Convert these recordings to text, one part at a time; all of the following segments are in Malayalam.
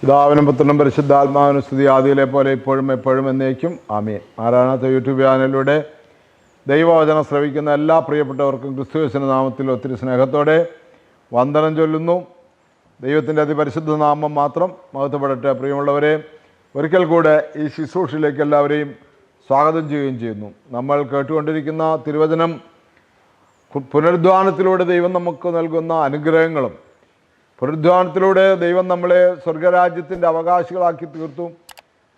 പിതാവിനും പുത്രനും പരിശുദ്ധാത്മാവിനും സ്തുതി. ആദിയിലെ പോലെ ഇപ്പോഴും എപ്പോഴും എന്നേക്കും. ആമേ ആരാണത്തെ യൂട്യൂബ് ചാനലിലൂടെ ദൈവവചനം ശ്രവിക്കുന്ന എല്ലാ പ്രിയപ്പെട്ടവർക്കും ക്രിസ്തുവേശന നാമത്തിൽ ഒത്തിരി സ്നേഹത്തോടെ വന്ദനം ചൊല്ലുന്നു. ദൈവത്തിന്റെ അതിപരിശുദ്ധ നാമം മാത്രം മഹത്വപ്പെടട്ടെ. പ്രിയമുള്ളവരെ ഒരിക്കൽ കൂടെ ഈ ശുശ്രൂഷയിലേക്ക് എല്ലാവരെയും സ്വാഗതം ചെയ്യുകയും ചെയ്യുന്നു. നമ്മൾ കേട്ടുകൊണ്ടിരിക്കുന്ന തിരുവചനം പുനരുദ്ധാനത്തിലൂടെ ദൈവം നമുക്ക് നൽകുന്ന അനുഗ്രഹങ്ങളും പുനരുദ്ധാനത്തിലൂടെ ദൈവം നമ്മളെ സ്വർഗരാജ്യത്തിന്റെ അവകാശികളാക്കി തീർത്തു.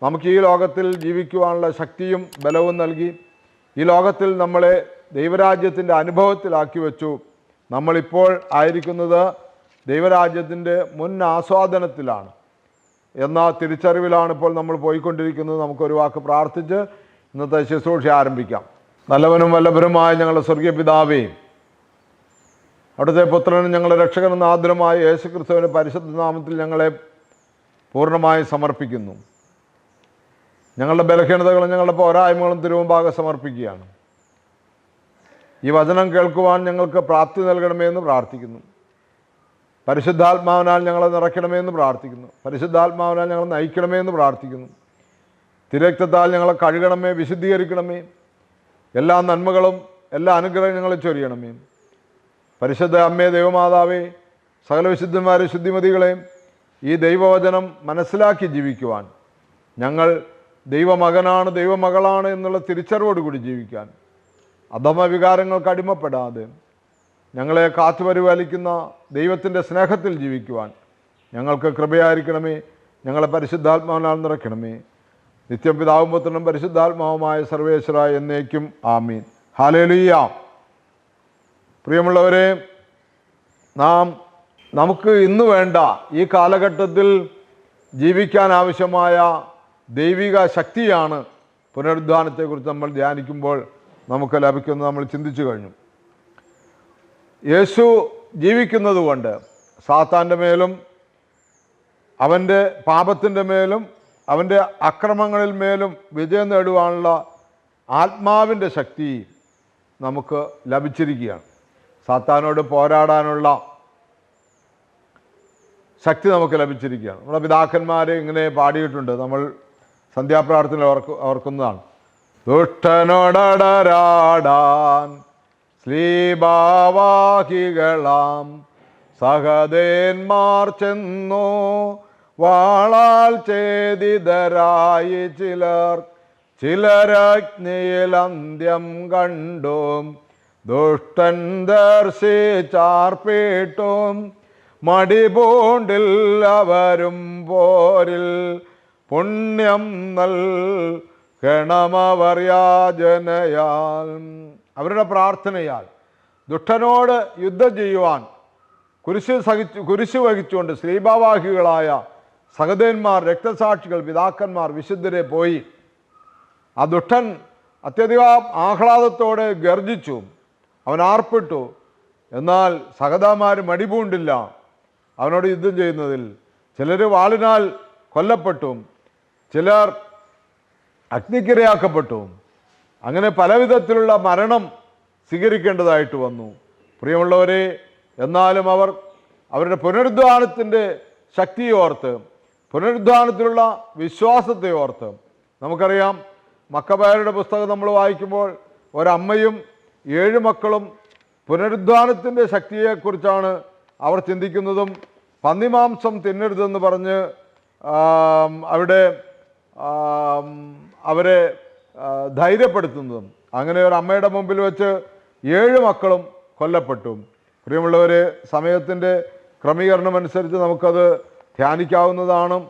നമുക്ക് ഈ ലോകത്തിൽ ജീവിക്കുവാനുള്ള ശക്തിയും ബലവും നൽകി. ഈ ലോകത്തിൽ നമ്മളെ ദൈവരാജ്യത്തിന്റെ അനുഭവത്തിലാക്കി വെച്ചു. നമ്മളിപ്പോൾ ആയിരിക്കുന്നത് ദൈവരാജ്യത്തിന്റെ മുൻ ആസ്വാദനത്തിലാണ്. എന്ന തിരിച്ചറിവിലാണ് ഇപ്പോൾ നമ്മൾ പോയിക്കൊണ്ടിരിക്കുന്നത്. നമുക്കൊരു വാക്ക് പ്രാർത്ഥിച്ച് ഇന്നത്തെ ശുശ്രൂഷ ആരംഭിക്കാം. നല്ലവനും വല്ലഭരുമായ ഞങ്ങളുടെ സ്വർഗീയ പിതാവേ അവിടുത്തെ പുത്രനും ഞങ്ങളുടെ രക്ഷകനും ആദരമായ യേശുക്രിസ്തുവിന്റെ പരിശുദ്ധ നാമത്തിൽ ഞങ്ങളെ പൂർണമായി സമർപ്പിക്കുന്നു. ഞങ്ങളുടെ ബലഹീനതകളും ഞങ്ങളുടെ പോരായ്മകളും തിരുവുമ്പാകെ സമർപ്പിക്കുകയാണ്. ഈ വചനം കേൾക്കുവാൻ ഞങ്ങൾക്ക് പ്രാപ്തി നൽകണമേ എന്ന് പ്രാർത്ഥിക്കുന്നു. പരിശുദ്ധാത്മാവിനാൽ ഞങ്ങളെ നിറയ്ക്കണമേ എന്ന് പ്രാർത്ഥിക്കുന്നു. പരിശുദ്ധാത്മാവിനാൽ ഞങ്ങളെ നയിക്കണമേ എന്ന് പ്രാർത്ഥിക്കുന്നു. തിരക്തത്താൽ ഞങ്ങളെ കഴുകണമേ വിശുദ്ധീകരിക്കണമേ. എല്ലാ നന്മകളും എല്ലാ അനുഗ്രഹങ്ങളും ചൊരിയണമേ. പരിശുദ്ധ അമ്മേ ദൈവമാതാവേ സകല വിശുദ്ധന്മാരെ ശുദ്ധിമതികളെ ഈ ദൈവവചനം മനസ്സിലാക്കി ജീവിക്കുവാൻ ഞങ്ങൾ ദൈവമകനാണ് ദൈവമകളാണ് എന്നുള്ള തിരിച്ചറിവോടുകൂടി ജീവിക്കാൻ അധമ വികാരങ്ങൾക്ക് അടിമപ്പെടാതെ ഞങ്ങളെ കാത്തുപരിപാലിക്കുന്ന ദൈവത്തിന്റെ സ്നേഹത്തിൽ ജീവിക്കുവാൻ ഞങ്ങൾക്ക് കൃപയായിരിക്കണമേ ഞങ്ങളെ പരിശുദ്ധാത്മാവിനാൽ നിറയ്ക്കണമേ. നിത്യം പിതാവും പുത്രനും പരിശുദ്ധാത്മാവുമായ സർവേശ്വര എന്നേക്കും ആമീൻ. ഹാലേലുയ്യ പ്രിയമുള്ളവരെ നാം നമുക്ക് ഇന്ന് വേണ്ട ഈ കാലഘട്ടത്തിൽ ജീവിക്കാൻ ആവശ്യമായ ദൈവിക ശക്തിയാണ് പുനരുദ്ധാനത്തെക്കുറിച്ച് നമ്മൾ ധ്യാനിക്കുമ്പോൾ നമുക്ക് ലഭിക്കുന്നത് നമ്മൾ ചിന്തിച്ചു കഴിഞ്ഞു. യേശു ജീവിക്കുന്നത് കൊണ്ട് സാത്താന്റെ മേലും അവന്റെ പാപത്തിന്റെ മേലും അവന്റെ അക്രമങ്ങളിൽ മേലും വിജയം നേടുവാനുള്ള ആത്മാവിന്റെ ശക്തി നമുക്ക് ലഭിച്ചിരിക്കുകയാണ്. സാത്താനോട് പോരാടാനുള്ള ശക്തി നമുക്ക് ലഭിച്ചിരിക്കുകയാണ്. നമ്മുടെ പിതാക്കന്മാർ ഇങ്ങനെ പാടിയിട്ടുണ്ട്. നമ്മൾ സന്ധ്യാപ്രാർത്ഥന ഓർക്ക് ഓർക്കുന്നതാണ്. ദുഷ്ടനോടരാടാൻ ശ്രീഭാവാഹികളാം സഹദേന്മാർ ചെന്നു വാളാൽ ചേതിതരായി ചിലർ. ചിലരജ്ഞയിൽ അന്ത്യം കണ്ടു ദുഷ്ടൻ ദർശിച്ചാർപ്പിട്ടും മടിപൂണ്ടിൽ അവരും പോരിൽ പുണ്യം നൽകണമവർ യാചനയാൽ അവരുടെ പ്രാർത്ഥനയാൽ ദുഷ്ടനോട് യുദ്ധം ചെയ്യുവാൻ കുരിശ് സഹിച്ചു കുരിശ് വഹിച്ചുകൊണ്ട് ശ്രീഭാവാഹികളായ സഹദേന്മാർ രക്തസാക്ഷികൾ പിതാക്കന്മാർ വിശുദ്ധരെ പോയി. ആ ദുഷ്ടൻ അത്യധികം ആഹ്ലാദത്തോടെ ഗർജിച്ചു അവൻ ആർപ്പിട്ടു. എന്നാൽ സഹതാമാർ മടിപൂണ്ടില്ല. അവനോട് യുദ്ധം ചെയ്യുന്നതിൽ ചിലർ വാളിനാൽ കൊല്ലപ്പെട്ടു. ചിലർ അഗ്നിക്കിരയാക്കപ്പെട്ടു. അങ്ങനെ പലവിധത്തിലുള്ള മരണം സ്വീകരിക്കേണ്ടതായിട്ട് വന്നു. പ്രിയമുള്ളവരെ എന്നാലും അവർ അവരുടെ പുനരുദ്ധാനത്തിന്റെ ശക്തിയെ ഓർത്ത് പുനരുദ്ധാനത്തിലുള്ള വിശ്വാസത്തെ ഓർത്ത്. നമുക്കറിയാം മക്കബായരുടെ പുസ്തകം നമ്മൾ വായിക്കുമ്പോൾ ഒരമ്മയും ഏഴ് മക്കളും പുനരുദ്ധാനത്തിന്റെ ശക്തിയെക്കുറിച്ചാണ് അവർ ചിന്തിക്കുന്നതും പന്നിമാംസം തിന്നരുതെന്ന് പറഞ്ഞ് അവിടെ അവരെ ധൈര്യപ്പെടുത്തുന്നതും. അങ്ങനെ ഒരു അമ്മയുടെ മുമ്പിൽ വെച്ച് ഏഴ് മക്കളും കൊല്ലപ്പെട്ടു. പ്രിയമുള്ളവർ സമയത്തിന്റെ ക്രമീകരണമനുസരിച്ച് നമുക്കത് ധ്യാനിക്കാവുന്നതാണ്.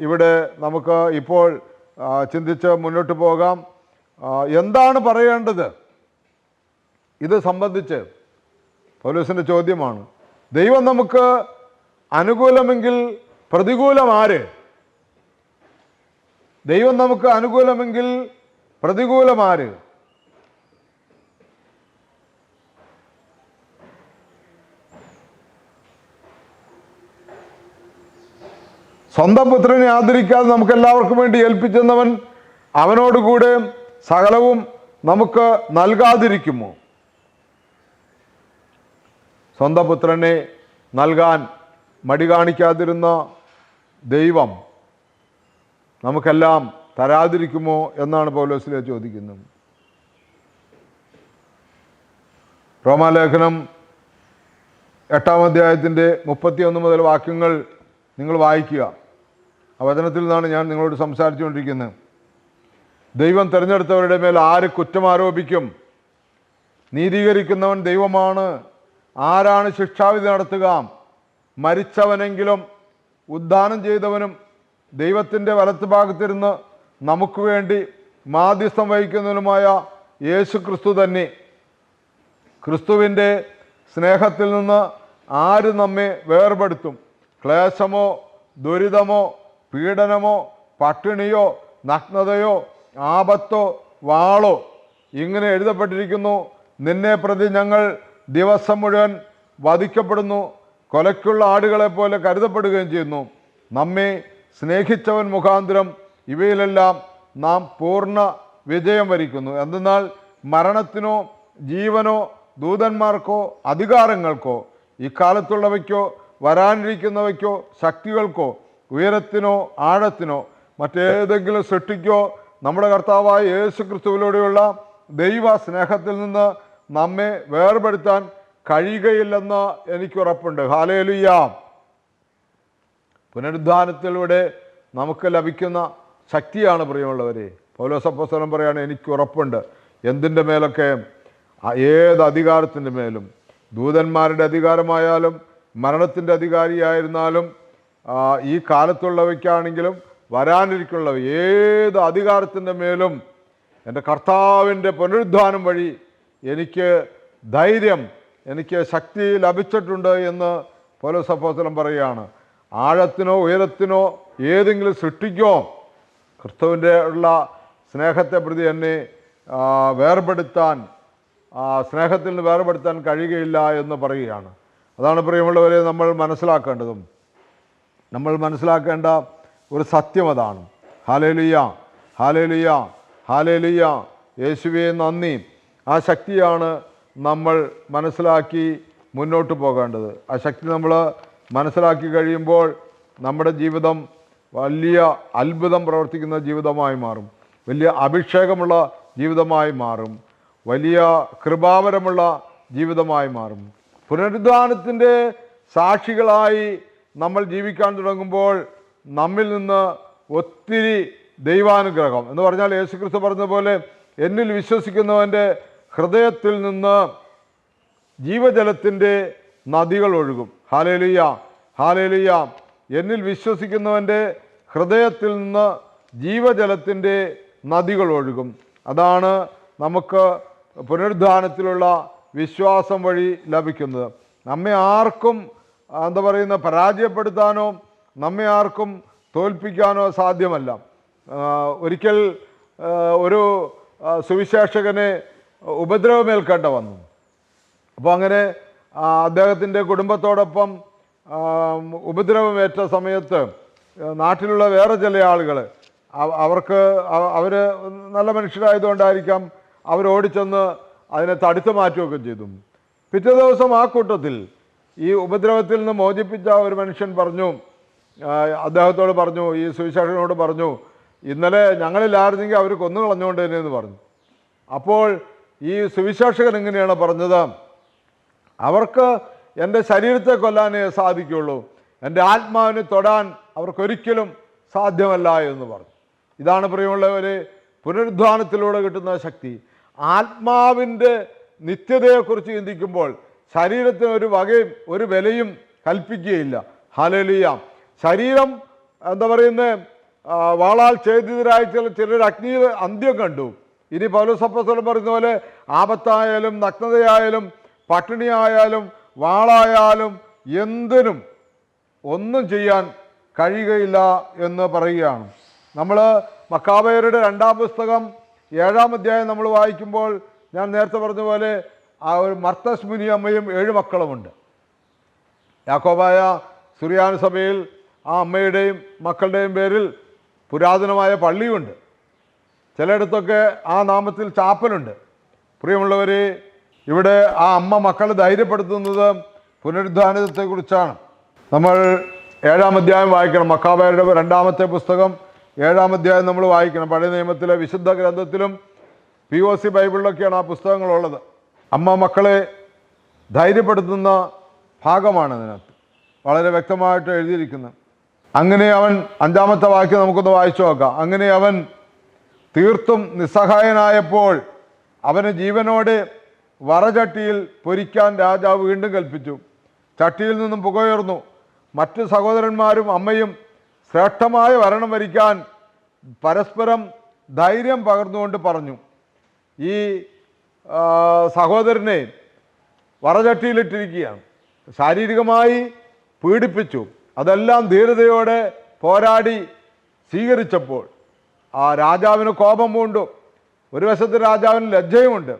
ഇവിടെ നമുക്ക് ഇപ്പോൾ ചിന്തിച്ച് മുന്നോട്ട് പോകാം. എന്താണ് പറയേണ്ടത്? ഇത് സംബന്ധിച്ച് പൗലോസിന്റെ ചോദ്യമാണ്. ദൈവം നമുക്ക് അനുകൂലമെങ്കിൽ പ്രതികൂലം ആര്? ദൈവം നമുക്ക് അനുകൂലമെങ്കിൽ പ്രതികൂലം ആര്? സ്വന്തം പുത്രനെ ആദരിക്കാതെ നമുക്ക് എല്ലാവർക്കും വേണ്ടി ഏൽപ്പിച്ചെന്നവൻ അവനോടുകൂടെ സകലവും നമുക്ക് നൽകാതിരിക്കുമോ? സ്വന്തം പുത്രനെ നൽകാൻ മടി കാണിക്കാതിരുന്ന ദൈവം നമുക്കെല്ലാം തരാതിരിക്കുമോ എന്നാണ് പൗലോസിലെ ചോദിക്കുന്നത് റോമാലേഖനം എട്ടാം അധ്യായത്തിന്റെ മുപ്പത്തിയൊന്ന് മുതൽ വാക്യങ്ങൾ നിങ്ങൾ വായിക്കുക. ആ വചനത്തിൽ നിന്നാണ് ഞാൻ നിങ്ങളോട് സംസാരിച്ചുകൊണ്ടിരിക്കുന്നത്. ദൈവം തിരഞ്ഞെടുത്തവരുടെ മേൽ ആര് കുറ്റം ആരോപിക്കും? നീതീകരിക്കുന്നവൻ ദൈവമാണ്. ആരാണ് ശിക്ഷാവിധി നടത്തുക? മരിച്ചവനെങ്കിലും ഉദ്ധാനം ചെയ്തവനും ദൈവത്തിന്റെ വലത്ത് ഭാഗത്തിരുന്ന് നമുക്ക് വേണ്ടി മാധ്യസ്ഥം വഹിക്കുന്നതിനുമായ യേശു ക്രിസ്തു തന്നെ. ക്രിസ്തുവിന്റെ സ്നേഹത്തിൽ നിന്ന് ആര് നമ്മെ വേർപെടുത്തും? ക്ലേശമോ ദുരിതമോ പീഡനമോ പട്ടിണിയോ നഗ്നതയോ ആപത്തോ വാളോ ഇങ്ങനെ എഴുതപ്പെട്ടിരിക്കുന്നു. നിന്നെ പ്രതി ഞങ്ങൾ ദിവസം മുഴുവൻ വധിക്കപ്പെടുന്നു കൊലയ്ക്കുള്ള ആടുകളെ പോലെ കരുതപ്പെടുകയും ചെയ്യുന്നു. നമ്മെ സ്നേഹിച്ചവൻ മുഖാന്തരം ഇവയിലെല്ലാം നാം പൂർണ വിജയം വരിക്കുന്നു. എന്തെന്നാൽ മരണത്തിനോ ജീവനോ ദൂതന്മാർക്കോ അധികാരങ്ങൾക്കോ ഇക്കാലത്തുള്ളവയ്ക്കോ വരാനിരിക്കുന്നവയ്ക്കോ ശക്തികൾക്കോ ഉയരത്തിനോ ആഴത്തിനോ മറ്റേതെങ്കിലും സൃഷ്ടിക്കോ നമ്മുടെ കർത്താവായ യേശു ക്രിസ്തുവിലൂടെയുള്ള ദൈവ സ്നേഹത്തിൽ നിന്ന് നമ്മെ വേർപെടുത്താൻ കഴിയുകയില്ലെന്ന് എനിക്ക് ഉറപ്പുണ്ട് ഹാലേലുയ്യാം പുനരുദ്ധാനത്തിലൂടെ നമുക്ക് ലഭിക്കുന്ന ശക്തിയാണ് പ്രിയമുള്ളവരെ. പൗലോസപ്പസ്വനം പറയാണ് എനിക്ക് ഉറപ്പുണ്ട് എന്തിന്റെ മേലൊക്കെ ഏത് അധികാരത്തിന്റെ മേലും. ദൂതന്മാരുടെ അധികാരമായാലും മരണത്തിന്റെ അധികാരിയായിരുന്നാലും ഈ കാലത്തുള്ളവയ്ക്കാണെങ്കിലും വരാനിരിക്കുള്ളവ ഏത് അധികാരത്തിന്റെ മേലും എന്റെ കർത്താവിന്റെ പുനരുദ്ധാനം വഴി എനിക്ക് ധൈര്യം എനിക്ക് ശക്തി ലഭിച്ചിട്ടുണ്ട് എന്ന് പൗലോസപ്പോസ്തലം പറയുകയാണ്. ആഴത്തിനോ ഉയരത്തിനോ ഏതെങ്കിലും സൃഷ്ടിക്കോ ക്രിസ്തുവിന്റെ ഉള്ള സ്നേഹത്തെ പ്രതി എന്നെ വേർപെടുത്താൻ സ്നേഹത്തിൽ നിന്ന് വേർപെടുത്താൻ കഴിയുകയില്ല എന്ന് പറയുകയാണ്. അതാണ് പ്രിയമുള്ളവരെ നമ്മൾ മനസ്സിലാക്കേണ്ടതും. നമ്മൾ മനസ്സിലാക്കേണ്ട ഒരു സത്യം അതാണ്. ഹാലേലിയ ഹാലേലിയ ഹാലേലിയ യേശുവെ നന്ദി. ആ ശക്തിയാണ് നമ്മൾ മനസ്സിലാക്കി മുന്നോട്ട് പോകേണ്ടത്. ആ ശക്തി നമ്മൾ മനസ്സിലാക്കി കഴിയുമ്പോൾ നമ്മുടെ ജീവിതം വലിയ അത്ഭുതം പ്രവർത്തിക്കുന്ന ജീവിതമായി മാറും. വലിയ അഭിഷേകമുള്ള ജീവിതമായി മാറും. വലിയ കൃപാവരമുള്ള ജീവിതമായി മാറും. പുനരുദ്ധാനത്തിന്റെ സാക്ഷികളായി നമ്മൾ ജീവിക്കാൻ തുടങ്ങുമ്പോൾ നമ്മിൽ നിന്ന് ഒത്തിരി ദൈവാനുഗ്രഹം. എന്ന് പറഞ്ഞാൽ യേശുക്രിസ്തു പറഞ്ഞതുപോലെ എന്നിൽ വിശ്വസിക്കുന്നവന്റെ ഹൃദയത്തിൽ നിന്ന് ജീവജലത്തിന്റെ നദികൾ ഒഴുകും. ഹാലേലുയ്യ ഹാലേലുയ്യ എന്നിൽ വിശ്വസിക്കുന്നവന്റെ ഹൃദയത്തിൽ നിന്ന് ജീവജലത്തിന്റെ നദികൾ ഒഴുകും. അതാണ് നമുക്ക് പുനരുദ്ധാനത്തിലുള്ള വിശ്വാസം വഴി ലഭിക്കുന്നത്. നമ്മെ ആർക്കും എന്താ പറയുന്ന പരാജയപ്പെടുത്താനോ നമ്മെ ആർക്കും തോൽപ്പിക്കാനോ സാധ്യമല്ല. ഒരിക്കൽ ഒരു സുവിശേഷകനെ ഉപദ്രവമേൽക്കേണ്ട വന്നു. അപ്പോൾ അങ്ങനെ അദ്ദേഹത്തിന്റെ കുടുംബത്തോടൊപ്പം ഉപദ്രവമേറ്റ സമയത്ത് നാട്ടിലുള്ള വേറെ ചില ആളുകൾ അവർക്ക് അവർ നല്ല മനുഷ്യരായതുകൊണ്ടായിരിക്കാം അവർ ഓടിച്ചെന്ന് അതിനെ തടുത്തു മാറ്റുകയൊക്കെ ചെയ്തു. പിറ്റേ ദിവസം ആ കൂട്ടത്തിൽ ഈ ഉപദ്രവത്തിൽ നിന്ന് മോചിപ്പിച്ച ഒരു മനുഷ്യൻ പറഞ്ഞു അദ്ദേഹത്തോട് പറഞ്ഞു ഈ സുവിശേഷനോട് പറഞ്ഞു ഇന്നലെ ഞങ്ങളില്ലായിരുന്നെങ്കിൽ അവർ കൊന്നു കളഞ്ഞുകൊണ്ട് തന്നെ എന്ന് പറഞ്ഞു. അപ്പോൾ ഈ സുവിശേഷകൻ എങ്ങനെയാണ് പറഞ്ഞത്? അവർക്ക് എന്റെ ശരീരത്തെ കൊല്ലാനേ സാധിക്കുള്ളൂ. എന്റെ ആത്മാവിനെ തൊടാൻ അവർക്കൊരിക്കലും സാധ്യമല്ല എന്ന് പറഞ്ഞു. ഇതാണ് പ്രിയമുള്ളവരെ പുനരുദ്ധാനത്തിലൂടെ കിട്ടുന്ന ശക്തി. ആത്മാവിന്റെ നിത്യതയെക്കുറിച്ച് ചിന്തിക്കുമ്പോൾ ശരീരത്തിന് ഒരു വകയും ഒരു വിലയും കൽപ്പിക്കുകയില്ല. ഹലലിയ ശരീരം എന്താ പറയുന്നത് വാളാൽ ചെയ്തതിരായ ചില ചിലർ അഗ്നിയിൽ അന്ത്യം കണ്ടു. ഇനി പൗലോസപ്പസ്വലം പറയുന്ന പോലെ ആപത്തായാലും നഗ്നതയായാലും പട്ടിണിയായാലും വാളായാലും എന്തിനും ഒന്നും ചെയ്യാൻ കഴിയുകയില്ല എന്ന് പറയുകയാണ്. നമ്മൾ മക്കാബയരുടെ രണ്ടാം പുസ്തകം ഏഴാം അധ്യായം നമ്മൾ വായിക്കുമ്പോൾ ഞാൻ നേരത്തെ പറഞ്ഞ പോലെ ആ ഒരു മർത്തസ് മുനി അമ്മയും ഏഴ് മക്കളുമുണ്ട്. യാക്കോബായ സുറിയാന സഭയിൽ ആ അമ്മയുടെയും മക്കളുടെയും പേരിൽ പുരാതനമായ പള്ളിയുണ്ട്. ചിലയിടത്തൊക്കെ ആ നാമത്തിൽ ചാപ്പലുണ്ട്. പ്രിയമുള്ളവർ ഇവിടെ ആ അമ്മ മക്കളെ ധൈര്യപ്പെടുത്തുന്നത് പുനരുദ്ധാനത്തെക്കുറിച്ചാണ്. നമ്മൾ ഏഴാം അധ്യായം വായിക്കണം. മക്കാബയുടെ രണ്ടാമത്തെ പുസ്തകം ഏഴാം അധ്യായം നമ്മൾ വായിക്കണം. പഴയ നിയമത്തിലെ വിശുദ്ധ ഗ്രന്ഥത്തിലും പി ഒ സി ബൈബിളിലൊക്കെയാണ് ആ പുസ്തകങ്ങളുള്ളത്. അമ്മ മക്കളെ ധൈര്യപ്പെടുത്തുന്ന ഭാഗമാണ് അതിനകത്ത്. വളരെ വ്യക്തമായിട്ട് എഴുതിയിരിക്കുന്നത്. അങ്ങനെ അവൻ അഞ്ചാമത്തെ വാക്യം നമുക്കൊന്ന് വായിച്ചു നോക്കാം. അങ്ങനെ അവൻ തീർത്തും നിസ്സഹായനായപ്പോൾ അവന് ജീവനോടെ വറചട്ടിയിൽ പൊരിക്കാൻ രാജാവ് വീണ്ടും കൽപ്പിച്ചു. ചട്ടിയിൽ നിന്നും പുകയുയർന്നു. മറ്റു സഹോദരന്മാരും അമ്മയും ശ്രേഷ്ഠമായ വരണം വരിക്കാൻ പരസ്പരം ധൈര്യം പകർന്നുകൊണ്ട് പറഞ്ഞു. ഈ സഹോദരനെ വറചട്ടിയിലിട്ടിരിക്കുകയാണ്. ശാരീരികമായി പീഡിപ്പിച്ചു. അതെല്ലാം ധീരതയോടെ പോരാടി സ്വീകരിച്ചപ്പോൾ ആ രാജാവിന് കോപം പൂണ്ടു. ഒരു വശത്ത് രാജാവിന് ലജ്ജയുമുണ്ട്.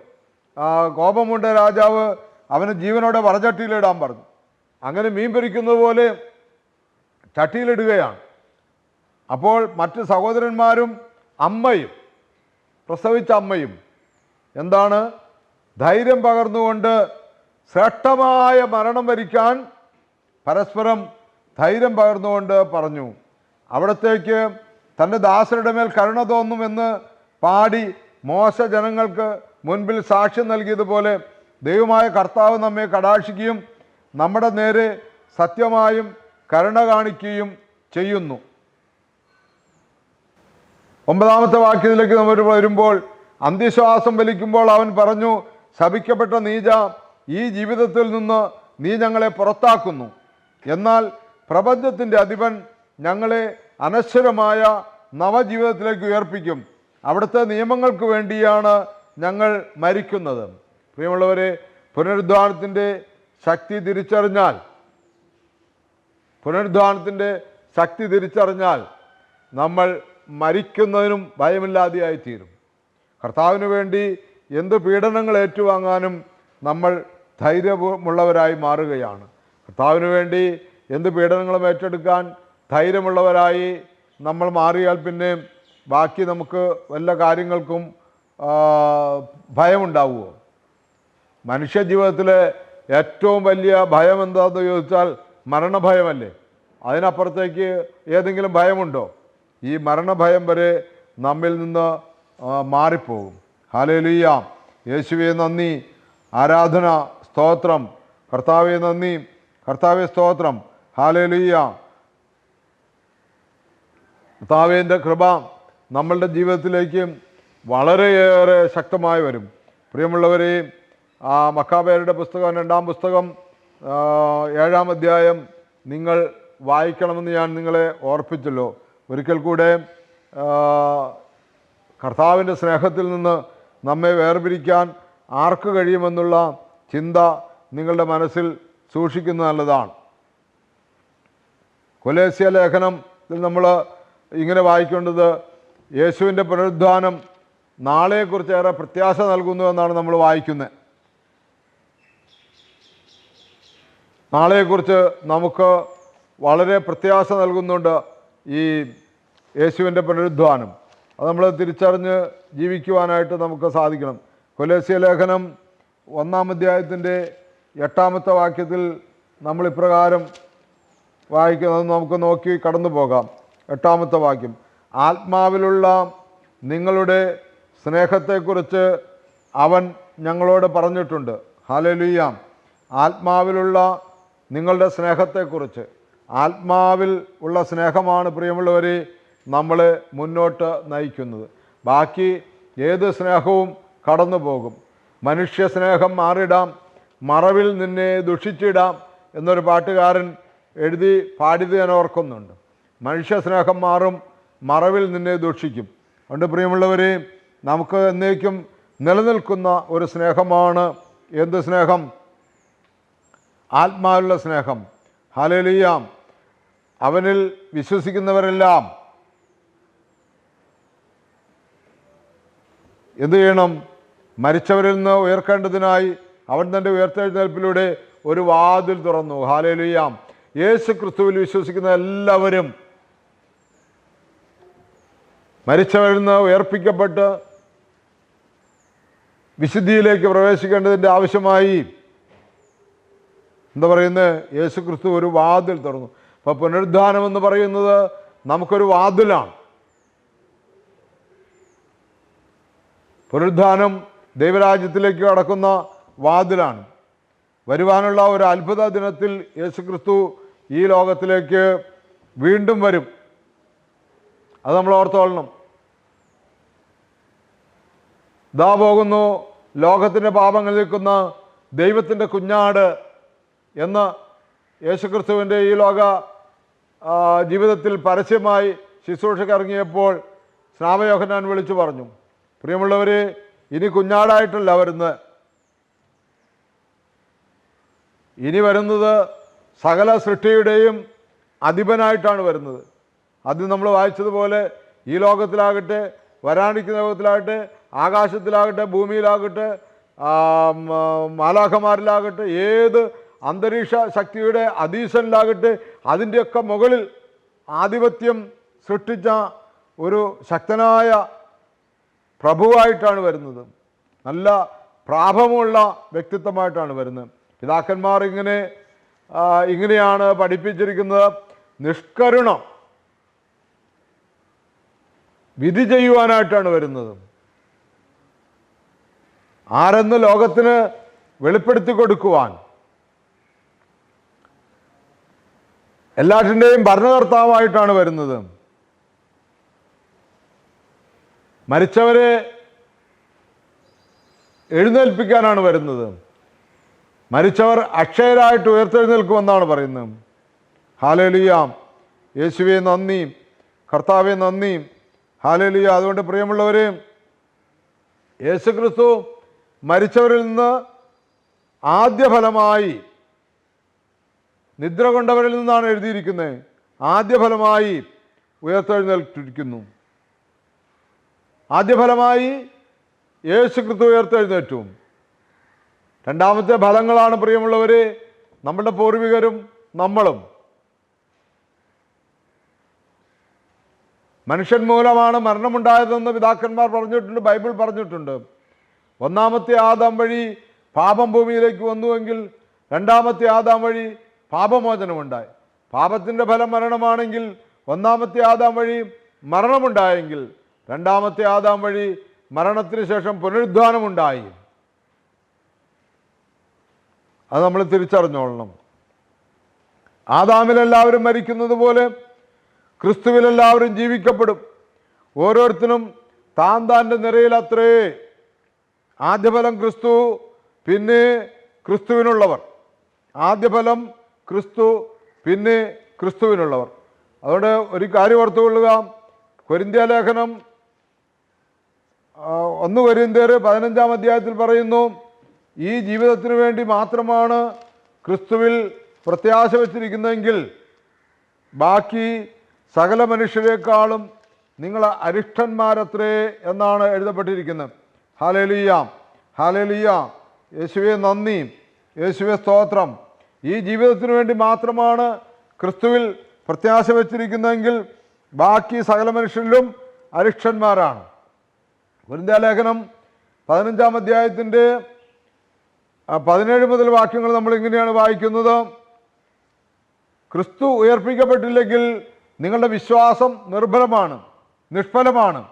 ആ പൂണ്ട രാജാവ് അവന് ജീവനോടെ വറചട്ടിയിലിടാൻ പറഞ്ഞു. അങ്ങനെ മീൻ പൊരിക്കുന്നത് പോലെ ചട്ടിയിലിടുകയാണ് അപ്പോൾ മറ്റ് സഹോദരന്മാരും അമ്മയും പ്രസവിച്ച അമ്മയും എന്താണ്? ധൈര്യം പകർന്നുകൊണ്ട് ശ്രേഷ്ഠമായ മരണം വരിക്കാൻ പരസ്പരം ധൈര്യം പകർന്നുകൊണ്ട് പറഞ്ഞു. അവിടത്തേക്ക് തന്റെ ദാസരുടെ മേൽ കരുണ തോന്നുമെന്ന് പാടി മോശ ജനങ്ങൾക്ക് മുൻപിൽ സാക്ഷ്യം നൽകിയതുപോലെ ദൈവമായ കർത്താവ് നമ്മെ കടാക്ഷിക്കുകയും നമ്മുടെ നേരെ സത്യമായും കരുണ കാണിക്കുകയും ചെയ്യുന്നു. ഒമ്പതാമത്തെ വാക്യത്തിലേക്ക് നമ്മൾ വരുമ്പോൾ അന്ത്യശ്വാസം വലിക്കുമ്പോൾ അവൻ പറഞ്ഞു ശപിക്കപ്പെട്ട നീജ ഈ ജീവിതത്തിൽ നിന്ന് നീ ഞങ്ങളെ പുറത്താക്കുന്നു. എന്നാൽ പ്രപഞ്ചത്തിന്റെ അധിപൻ ഞങ്ങളെ അനശ്വരമായ നവജീവിതത്തിലേക്ക് ഉയർപ്പിക്കും. അവിടുത്തെ നിയമങ്ങൾക്ക് വേണ്ടിയാണ് ഞങ്ങൾ മരിക്കുന്നത്. പ്രിയമുള്ളവരെ പുനരുദ്ധാനത്തിന്റെ ശക്തി തിരിച്ചറിഞ്ഞാൽ പുനരുദ്ധാനത്തിന്റെ ശക്തി തിരിച്ചറിഞ്ഞാൽ നമ്മൾ മരിക്കുന്നതിനും ഭയമില്ലാതെയായി തീരും കർത്താവിന് വേണ്ടി എന്ത് പീഡനങ്ങൾ ഏറ്റുവാങ്ങാനും നമ്മൾ ധൈര്യമുള്ളവരായി മാറുകയാണ്. കർത്താവിന് വേണ്ടി എന്ത് പീഡനങ്ങളും ഏറ്റെടുക്കാൻ ധൈര്യമുള്ളവരായി നമ്മൾ മാറിയാൽ പിന്നെ ബാക്കി നമുക്ക് വല്ല കാര്യങ്ങൾക്കും ഭയമുണ്ടാവുമോ? മനുഷ്യ ജീവിതത്തിലെ ഏറ്റവും വലിയ ഭയം എന്താണെന്ന് ചോദിച്ചാൽ മരണഭയമല്ലേ? അതിനപ്പുറത്തേക്ക് ഏതെങ്കിലും ഭയമുണ്ടോ? ഈ മരണഭയം വരെ നമ്മിൽ നിന്ന് മാറിപ്പോകും. ഹാലേലുയ്യ യേശുവെ നന്ദി. ആരാധന സ്തോത്രം. കർത്താവെ നന്ദി. കർത്താവെ സ്തോത്രം. ഹാലേലുയ്യ കർത്താവിന്റെ കൃപ നമ്മളുടെ ജീവിതത്തിലേക്ക് വളരെയേറെ ശക്തമായി വരും. പ്രിയമുള്ളവരെ ആ മക്കാബേരുടെ പുസ്തകം രണ്ടാം പുസ്തകം ഏഴാം അധ്യായം നിങ്ങൾ വായിക്കണമെന്ന് ഞാൻ നിങ്ങളെ ഓർപ്പിച്ചല്ലോ. ഒരിക്കൽ കൂടെ കർത്താവിന്റെ സ്നേഹത്തിൽ നിന്ന് നമ്മെ വേർപിരിക്കാൻ ആർക്ക് കഴിയുമെന്നുള്ള ചിന്ത നിങ്ങളുടെ മനസ്സിൽ സൂക്ഷിക്കുന്നത് നല്ലതാണ്. കൊലേസ്യ ലേഖനം നമ്മൾ ഇങ്ങനെ വായിക്കേണ്ടത് യേശുവിന്റെ പുനരുദ്ധാനം നാളെക്കുറിച്ച് ഏറെ പ്രത്യാശ നൽകുന്നു എന്നാണ് നമ്മൾ വായിക്കുന്നത്. നാളെക്കുറിച്ച് നമുക്ക് വളരെ പ്രത്യാശ നൽകുന്നുണ്ട് ഈ യേശുവിന്റെ പുനരുദ്ധാനം. അത് നമ്മൾ തിരിച്ചറിഞ്ഞ് ജീവിക്കുവാനായിട്ട് നമുക്ക് സാധിക്കണം. കൊലേസ്യ ലേഖനം ഒന്നാം അധ്യായത്തിന്റെ എട്ടാമത്തെ വാക്യത്തിൽ നമ്മൾ ഇപ്രകാരം വായിക്കുന്നത് നമുക്ക് നോക്കി കടന്നു പോകാം എട്ടാമത്തെ വാക്യം. ആത്മാവിലുള്ള നിങ്ങളുടെ സ്നേഹത്തെക്കുറിച്ച് അവൻ ഞങ്ങളോട് പറഞ്ഞിട്ടുണ്ട്. ഹാലലുയ്യാം ആത്മാവിലുള്ള നിങ്ങളുടെ സ്നേഹത്തെക്കുറിച്ച്. ആത്മാവിൽ ഉള്ള സ്നേഹമാണ് പ്രിയമുള്ളവരെ നമ്മൾ മുന്നോട്ട് നയിക്കുന്നത്. ബാക്കി ഏത് സ്നേഹവും കടന്നു പോകും മനുഷ്യ സ്നേഹം മാറിടാം മറവിൽ നിന്നെ ദുഷിച്ചിടാം എന്നൊരു പാട്ടുകാരൻ എഴുതി പാടിയത് ഞാൻ ഓർക്കുന്നുണ്ട്. മനുഷ്യ സ്നേഹം മാറും മറവിൽ നിന്നെ ദൂഷിക്കും. അതുകൊണ്ട് പ്രിയമുള്ളവരെ നമുക്ക് എന്നേക്കും നിലനിൽക്കുന്ന ഒരു സ്നേഹമാണ്. എന്ത് സ്നേഹം? ആത്മാവിലുള്ള സ്നേഹം. ഹലലിയാം അവനിൽ വിശ്വസിക്കുന്നവരെല്ലാം എന്ത് ചെയ്യണം? മരിച്ചവരിൽ നിന്ന് ഉയർക്കേണ്ടതിനായി അവൻ തന്റെ ഉയർത്തെഴുന്നേൽപ്പിലൂടെ ഒരു വാതിൽ തുറന്നു. ഹാലേലുയ്യാം യേശു ക്രിസ്തുവിൽ വിശ്വസിക്കുന്ന എല്ലാവരും മരിച്ചവരിൽ നിന്ന് ഉയർപ്പിക്കപ്പെട്ട് വിശുദ്ധിയിലേക്ക് പ്രവേശിക്കേണ്ടതിന്റെ ആവശ്യമായി എന്താ പറയുന്നത് യേശു ക്രിസ്തു ഒരു വാതിൽ തുറന്നു. അപ്പോൾ പുനരുദ്ധാനം എന്ന് പറയുന്നത് നമുക്കൊരു വാതിലാണ്. പുനരുദ്ധാനം ദൈവരാജ്യത്തിലേക്ക് കടക്കുന്ന വാതിലാണ്. വരുവാനുള്ള ഒരു അത്ഭുത ദിനത്തിൽ യേശുക്രിസ്തു ഈ ലോകത്തിലേക്ക് വീണ്ടും വരും. അത് നമ്മൾ ഓർത്തോളണം. ദാ പോകുന്നു ലോകത്തിന്റെ പാപങ്ങൾ നിൽക്കുന്ന ദൈവത്തിന്റെ കുഞ്ഞാട് എന്ന് യേശുക്രിസ്തുവിന്റെ ഈ ലോക ജീവിതത്തിൽ പരസ്യമായി ശുശ്രൂഷയ്ക്ക് ഇറങ്ങിയപ്പോൾ സ്നാമയോഹനാൻ വിളിച്ചു പറഞ്ഞു പ്രിയമുള്ളവർ ഇനി കുഞ്ഞാടായിട്ടല്ല വരുന്നത്. ഇനി വരുന്നത് സകല സൃഷ്ടിയുടെയും അധിപനായിട്ടാണ് വരുന്നത്. അത് നമ്മൾ വായിച്ചതുപോലെ ഈ ലോകത്തിലാകട്ടെ വരാനിരിക്കുന്ന ലോകത്തിലാകട്ടെ ആകാശത്തിലാകട്ടെ ഭൂമിയിലാകട്ടെ മാലാഖമാരിലാകട്ടെ ഏത് അന്തരീക്ഷ ശക്തിയുടെ അതീശനിലാകട്ടെ അതിന്റെയൊക്കെ മുകളിൽ ആധിപത്യം സൃഷ്ടിച്ച ഒരു ശക്തനായ പ്രഭുവായിട്ടാണ് വരുന്നത്. നല്ല പ്രാഭമുള്ള വ്യക്തിത്വമായിട്ടാണ് വരുന്നത്. പിതാക്കന്മാർ ഇങ്ങനെ ഇങ്ങനെയാണ് പഠിപ്പിച്ചിരിക്കുന്നത്. നിഷ്കരുണം. വിധി ചെയ്യുവാനായിട്ടാണ് വരുന്നത്. ആരെന്ന് ലോകത്തിന് വെളിപ്പെടുത്തി കൊടുക്കുവാൻ. എല്ലാറ്റിന്റെയും ഭരണകർത്താവായിട്ടാണ് വരുന്നത്. മരിച്ചവരെ എഴുന്നേൽപ്പിക്കാനാണ് വരുന്നത്. മരിച്ചവർ അക്ഷയരായിട്ട് ഉയർത്തെഴുന്നേൽക്കുമെന്നാണ് പറയുന്നത്. ഹാലലിയാം. യേശുവെ നന്ദി. കർത്താവെ നന്ദി. ഹാലേലിയ. അതുകൊണ്ട് പ്രിയമുള്ളവരെ യേശുക്രിസ്തു മരിച്ചവരിൽ നിന്ന് ആദ്യ ഫലമായി നിദ്ര കൊണ്ടവരിൽ നിന്നാണ് എഴുതിയിരിക്കുന്നത് ആദ്യ ഫലമായി ഉയർത്തെഴുന്നേൽപ്പിരിക്കുന്നു ആദ്യ ഫലമായി യേശുക്രിസ്തു ഉയർത്തെഴുന്നേറ്റു. രണ്ടാമത്തെ ഫലങ്ങളാണ് പ്രിയമുള്ളവർ നമ്മുടെ പൂർവികരും നമ്മളും. മനുഷ്യൻ മൂലമാണ് മരണമുണ്ടായതെന്ന് പിതാക്കന്മാർ പറഞ്ഞിട്ടുണ്ട് ബൈബിൾ പറഞ്ഞിട്ടുണ്ട്. ഒന്നാമത്തെ ആദാം വഴി പാപം ഭൂമിയിലേക്ക് വന്നുവെങ്കിൽ രണ്ടാമത്തെ ആദാം വഴി പാപമോചനമുണ്ടായി. പാപത്തിന്റെ ഫലം മരണമാണെങ്കിൽ ഒന്നാമത്തെ ആദാം വഴി മരണമുണ്ടായെങ്കിൽ രണ്ടാമത്തെ ആദാം വഴി മരണത്തിന് ശേഷം പുനരുദ്ധാനമുണ്ടായി. അത് നമ്മൾ തിരിച്ചറിഞ്ഞോളണം. ആദാമിലെല്ലാവരും മരിക്കുന്നത് പോലെ ക്രിസ്തുവിലെല്ലാവരും ജീവിക്കപ്പെടും. ഓരോരുത്തരും താൻ താന്റെ നിറയിലത്രേ ആദ്യഫലം ക്രിസ്തു പിന്നെ ക്രിസ്തുവിനുള്ളവർ. ആദ്യഫലം ക്രിസ്തു പിന്നെ ക്രിസ്തുവിനുള്ളവർ. അതുകൊണ്ട് ഒരു കാര്യം ഓർത്തുകൊള്ളുക. കൊരിന്ത്യ ലേഖനം ഒന്ന് കൊരിന്ത്യർ പതിനഞ്ചാം അധ്യായത്തിൽ പറയുന്നു ഈ ജീവിതത്തിന് വേണ്ടി മാത്രമാണ് ക്രിസ്തുവിൽ പ്രത്യാശ വച്ചിരിക്കുന്നതെങ്കിൽ ബാക്കി സകല മനുഷ്യരെക്കാളും നിങ്ങൾ അരിഷ്ടന്മാരത്രേ എന്നാണ് എഴുതപ്പെട്ടിരിക്കുന്നത്. ഹാലേലിയ ഹാലേലിയ യേശുവെ നന്ദി യേശുവെ സ്തോത്രം. ഈ ജീവിതത്തിനു വേണ്ടി മാത്രമാണ് ക്രിസ്തുവിൽ പ്രത്യാശ വച്ചിരിക്കുന്നതെങ്കിൽ ബാക്കി സകല മനുഷ്യരിലും അരിഷ്ടന്മാരാണ്. വൃന്ദാലേഖനം പതിനഞ്ചാം അധ്യായത്തിന്റെ പതിനേഴ് മുതൽ വാക്യങ്ങൾ നമ്മൾ ഇങ്ങനെയാണ് വായിക്കുന്നത്. ക്രിസ്തു ഉയർപ്പിക്കപ്പെട്ടില്ലെങ്കിൽ നിങ്ങളുടെ വിശ്വാസം നിർബലമാണ് നിഷ്ഫലമാണ്.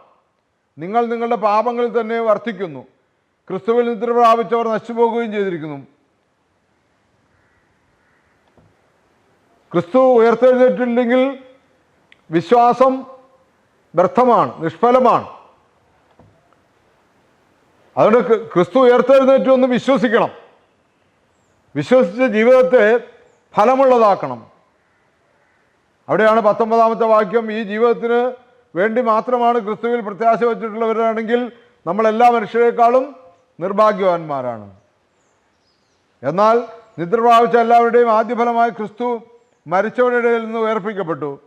നിങ്ങൾ നിങ്ങളുടെ പാപങ്ങളിൽ തന്നെ വർത്തിക്കുന്നു. ക്രിസ്തുവിൽ നിദ്ര പ്രാപിച്ചവർ നശിച്ചുപോകുകയും ചെയ്തിരിക്കുന്നു. ക്രിസ്തു ഉയർത്തെഴുന്നേറ്റിട്ടില്ലെങ്കിൽ വിശ്വാസം വ്യർത്ഥമാണ് നിഷ്ഫലമാണ്. അതുകൊണ്ട് ക്രിസ്തു ഉയർത്തെഴുന്നേറ്റു എന്ന് വിശ്വസിക്കണം. വിശ്വസിച്ച ജീവിതത്തെ ഫലമുള്ളതാക്കണം. അവിടെയാണ് പത്തൊമ്പതാമത്തെ വാക്യം. ഈ ജീവിതത്തിന് വേണ്ടി മാത്രമാണ് ക്രിസ്തുവിൽ പ്രത്യാശ വച്ചിട്ടുള്ളവരാണെങ്കിൽ നമ്മളെല്ലാ മനുഷ്യരെക്കാളും നിർഭാഗ്യവാന്മാരാണ്. എന്നാൽ നിദ്ര പ്രാപിച്ച എല്ലാവരുടെയും ആദ്യഫലമായി ക്രിസ്തു മരിച്ചവരുടെ നിന്ന് ഉയർപ്പിക്കപ്പെട്ടു.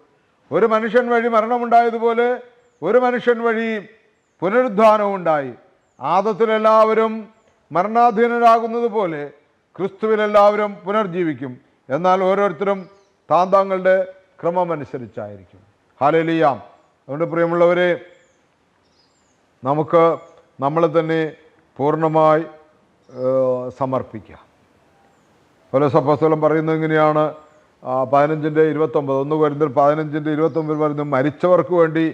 ഒരു മനുഷ്യൻ വഴി മരണമുണ്ടായതുപോലെ ഒരു മനുഷ്യൻ വഴി പുനരുദ്ധാനവും ഉണ്ടായി. ആദത്തിലെല്ലാവരും മരണാധീനരാകുന്നത് പോലെ ക്രിസ്തുവിലെല്ലാവരും പുനർജീവിക്കും. എന്നാൽ ഓരോരുത്തരും താൻ താങ്കളുടെ ക്രമമനുസരിച്ചായിരിക്കും. ഹാലേലിയാം അതുകൊണ്ട് പ്രിയമുള്ളവരെ നമുക്ക് നമ്മളെ തന്നെ പൂർണമായി സമർപ്പിക്കാം. പല സപ്പോസ്തലം പറയുന്നത് എങ്ങനെയാണ് പതിനഞ്ചിന്റെ ഇരുപത്തൊമ്പത് ഒന്ന് വരുന്ന പതിനഞ്ചിന്റെ ഇരുപത്തൊമ്പത് വരുന്നത് മരിച്ചവർക്ക് വേണ്ടി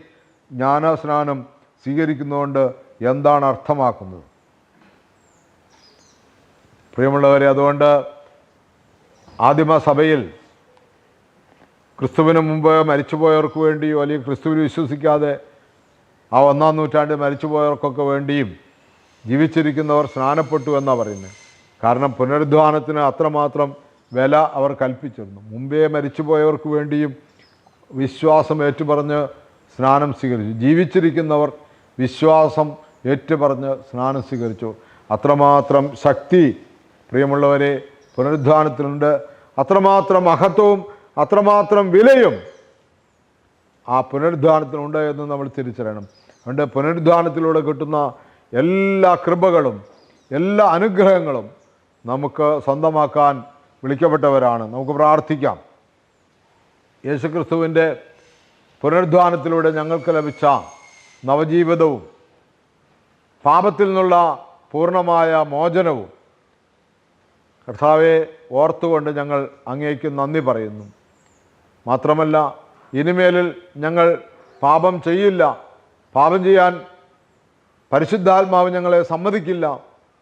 ജ്ഞാനസ്നാനം സ്വീകരിക്കുന്നതുകൊണ്ട് എന്താണ് അർത്ഥമാക്കുന്നത്? പ്രിയമുള്ളവരെ അതുകൊണ്ട് ആദിമ സഭയിൽ ക്രിസ്തുവിന് മുമ്പ് മരിച്ചുപോയവർക്ക് വേണ്ടിയോ അല്ലെങ്കിൽ ക്രിസ്തുവിൽ വിശ്വസിക്കാതെ ആ ഒന്നാം നൂറ്റാണ്ടിൽ മരിച്ചുപോയവർക്കൊക്കെ വേണ്ടിയും ജീവിച്ചിരിക്കുന്നവർ സ്നാനപ്പെട്ടു എന്നാണ് പറയുന്നത്. കാരണം പുനരുദ്ധാനത്തിന് അത്രമാത്രം വില അവർ കൽപ്പിച്ചിരുന്നു. മുമ്പേ മരിച്ചുപോയവർക്ക് വേണ്ടിയും വിശ്വാസം ഏറ്റുപറഞ്ഞ് സ്നാനം സ്വീകരിച്ചു. ജീവിച്ചിരിക്കുന്നവർ വിശ്വാസം ഏറ്റുപറഞ്ഞ് സ്നാനം സ്വീകരിച്ചു. അത്രമാത്രം ശക്തി പ്രിയമുള്ളവരെ പുനരുദ്ധാനത്തിലുണ്ട് അത്രമാത്രം മഹത്വവും അത്രമാത്രം വിലയും ആ പുനരുദ്ധാനത്തിനുണ്ട് എന്ന് നമ്മൾ തിരിച്ചറിയണം. അതുകൊണ്ട് പുനരുദ്ധാനത്തിലൂടെ കിട്ടുന്ന എല്ലാ കൃപകളും എല്ലാ അനുഗ്രഹങ്ങളും നമുക്ക് സ്വന്തമാക്കാൻ വിളിക്കപ്പെട്ടവരാണ്. നമുക്ക് പ്രാർത്ഥിക്കാം. യേശുക്രിസ്തുവിന്റെ പുനരുദ്ധാനത്തിലൂടെ ഞങ്ങൾക്ക് ലഭിച്ച നവജീവിതവും പാപത്തിൽ നിന്നുള്ള പൂർണമായ മോചനവും കർത്താവെ ഓർത്തുകൊണ്ട് ഞങ്ങൾ അങ്ങേക്ക് നന്ദി പറയുന്നു. മാത്രമല്ല ഇനിമേലിൽ ഞങ്ങൾ പാപം ചെയ്യില്ല. പാപം ചെയ്യാൻ പരിശുദ്ധാത്മാവ് ഞങ്ങളെ സമ്മതിക്കില്ല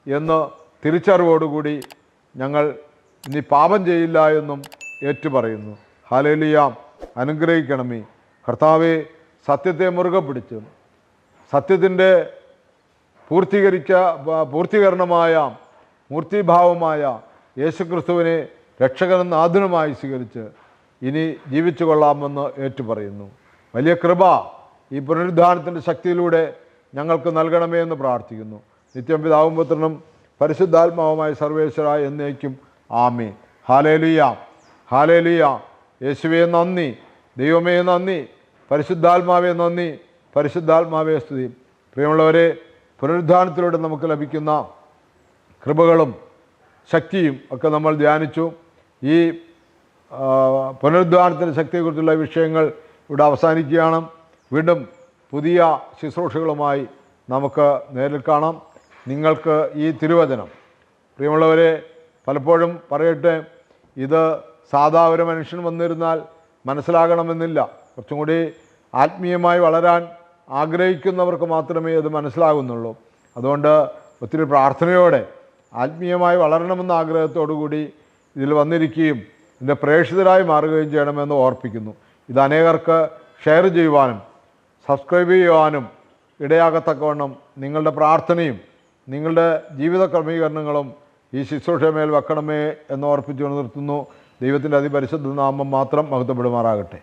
എന്ന് തിരിച്ചറിവോടുകൂടി ഞങ്ങൾ ഇനി പാപം ചെയ്യില്ല എന്നും ഏറ്റുപറയുന്നു. ഹാലേലിയ അനുഗ്രഹിക്കണമേ. കർത്താവെ സത്യത്തെ മുറുകെ പിടിച്ച് സത്യത്തിന്റെ പൂർത്തീകരിച്ച പൂർത്തീകരണമായ മൂർത്തിഭാവമായ യേശുക്രിസ്തുവിനെ രക്ഷകനും ആധുനമായി സ്വീകരിച്ച് ഇനി ജീവിച്ചു കൊള്ളാമെന്ന് ഏറ്റുപറയുന്നു. വലിയ കൃപ ഈ പുനരുദ്ധാനത്തിന്റെ ശക്തിയിലൂടെ ഞങ്ങൾക്ക് നൽകണമേ എന്ന് പ്രാർത്ഥിക്കുന്നു. നിത്യം പിതാവും പുത്രനും പരിശുദ്ധാത്മാവുമായ സർവേശ്വര എന്നേക്കും ആമേ ഹാലേലുയ ഹാലേലുയ. യേശുവേ നന്ദി ദൈവമേ നന്ദി പരിശുദ്ധാത്മാവേ നന്ദി പരിശുദ്ധാത്മാവേ സ്തുതി. പ്രിയമുള്ളവരെ പുനരുദ്ധാനത്തിലൂടെ നമുക്ക് ലഭിക്കുന്ന കൃപകളും ശക്തിയും ഒക്കെ നമ്മൾ ധ്യാനിച്ചു. ഈ ആ, പുനരുദ്ധാനത്തിന്റെ ശക്തിയെക്കുറിച്ചുള്ള വിഷയങ്ങൾ ഇവിടെ അവസാനിക്കുകയാണ്. വീണ്ടും പുതിയ ശുശ്രൂഷകളുമായി നമുക്ക് നേരിൽ കാണാം. നിങ്ങൾക്ക് ഈ തിരുവചനം. പ്രിയമുള്ളവരെ പലപ്പോഴും പറയട്ടെ ഇത് സാധാ ഒരു മനുഷ്യൻ വന്നിരുന്നാൽ മനസ്സിലാകണമെന്നില്ല. കുറച്ചും കൂടി ആത്മീയമായി വളരാൻ ആഗ്രഹിക്കുന്നവർക്ക് മാത്രമേ അത് മനസ്സിലാകുന്നുള്ളൂ. അതുകൊണ്ട് ഒത്തിരി പ്രാർത്ഥനയോടെ ആത്മീയമായി വളരണമെന്ന ആഗ്രഹത്തോടു കൂടി ഇതിൽ വന്നിരിക്കുകയും ഇതിന്റെ പ്രേക്ഷിതരായി മാറുകയും ചെയ്യണമെന്ന് ഓർപ്പിക്കുന്നു. ഇത് അനേകർക്ക് ഷെയർ ചെയ്യുവാനും സബ്സ്ക്രൈബ് ചെയ്യുവാനും ഇടയാകത്തക്കവണ്ണം നിങ്ങളുടെ പ്രാർത്ഥനയും നിങ്ങളുടെ ജീവിത ക്രമീകരണങ്ങളും ഈ ശുശ്രൂഷമേൽ വെക്കണമേ എന്ന് ഓർപ്പിച്ചുകൊണ്ട് നിർത്തുന്നു. ദൈവത്തിന്റെ അതിപരിശുദ്ധ നാമം മാത്രം മഹത്വപ്പെടുമാറാകട്ടെ.